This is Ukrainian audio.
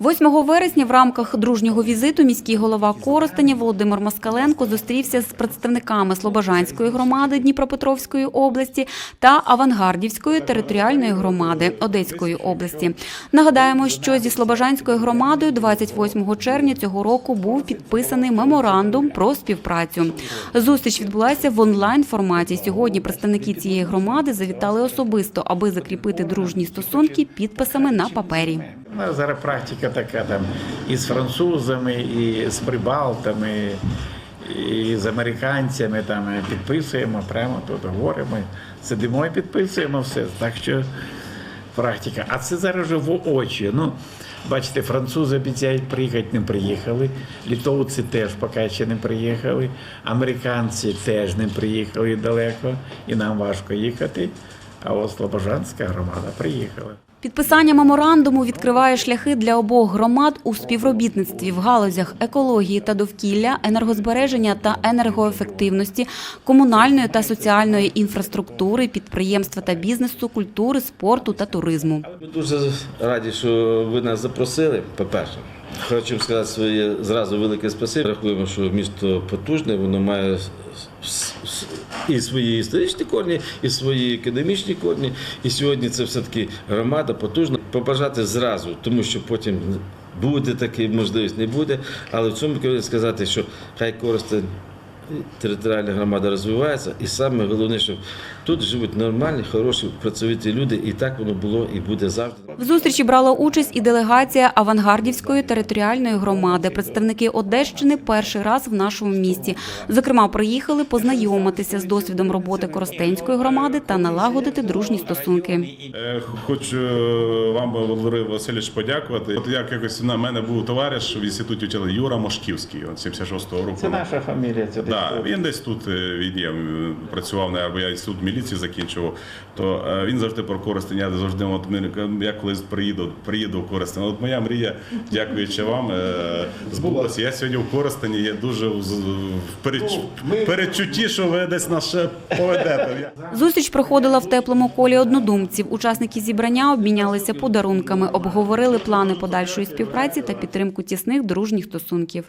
8 вересня в рамках дружнього візиту міський голова Коростеня Володимир Москаленко зустрівся з представниками Слобожанської громади Дніпропетровської області та Авангардівської територіальної громади Одеської області. Нагадаємо, що зі Слобожанською громадою 28 червня цього року був підписаний меморандум про співпрацю. Зустріч відбулася в онлайн форматі. Сьогодні представники цієї громади завітали особисто, аби закріпити дружні стосунки підписами на папері. У нас зараз практика така там і з французами, і з прибалтами, і з американцями там підписуємо прямо тут говоримо, сидимо і підписуємо все. Так що практика. А це зараз вже в очі. Ну, бачите, французи обіцяють приїхати, не приїхали. Літовці теж поки ще не приїхали. Американці теж не приїхали далеко, і нам важко їхати. А от Слобожанська громада приїхала. Підписання меморандуму відкриває шляхи для обох громад у співробітництві в галузях екології та довкілля, енергозбереження та енергоефективності, комунальної та соціальної інфраструктури, підприємства та бізнесу, культури, спорту та туризму. Ми дуже раді, що ви нас запросили. По-перше, хочу сказати своє зразу велике спасибі. Рахуємо, що місто потужне, воно має і свої історичні корні, і свої академічні корні. І сьогодні це все-таки громада потужна. Побажати зразу, тому що потім буде така можливість, не буде. Але в цьому хочу сказати, що хай Коростень територіальна громада розвивається, і саме головне, щоб тут живуть нормальні, хороші, працьовиті люди, і так воно було і буде завжди. В зустрічі брала участь і делегація Авангардівської територіальної громади. Представники Одещини перший раз в нашому місті. Зокрема, приїхали познайомитися з досвідом роботи Коростенської громади та налагодити дружні стосунки. Е, Хочу е, вам, Володимир Васильович, подякувати. От як якось на мене був товариш в інституті вчили Юра Мошківський, он 76-го року. Це наша фамілія. Це Да, він десь тут е, він є, працював, на- або я інститут міліції закінчував, то він завжди про Коростень, я завжди от, ми- я колись приїду, приїду в Коростень. От моя мрія, дякуючи вам, е, збулася. Я сьогодні в Коростені, є дуже в, з- передчутті, що ви десь нас ще поведете. Зустріч проходила в теплому колі однодумців. Учасники зібрання обмінялися подарунками, обговорили плани подальшої співпраці та підтримку тісних дружніх стосунків.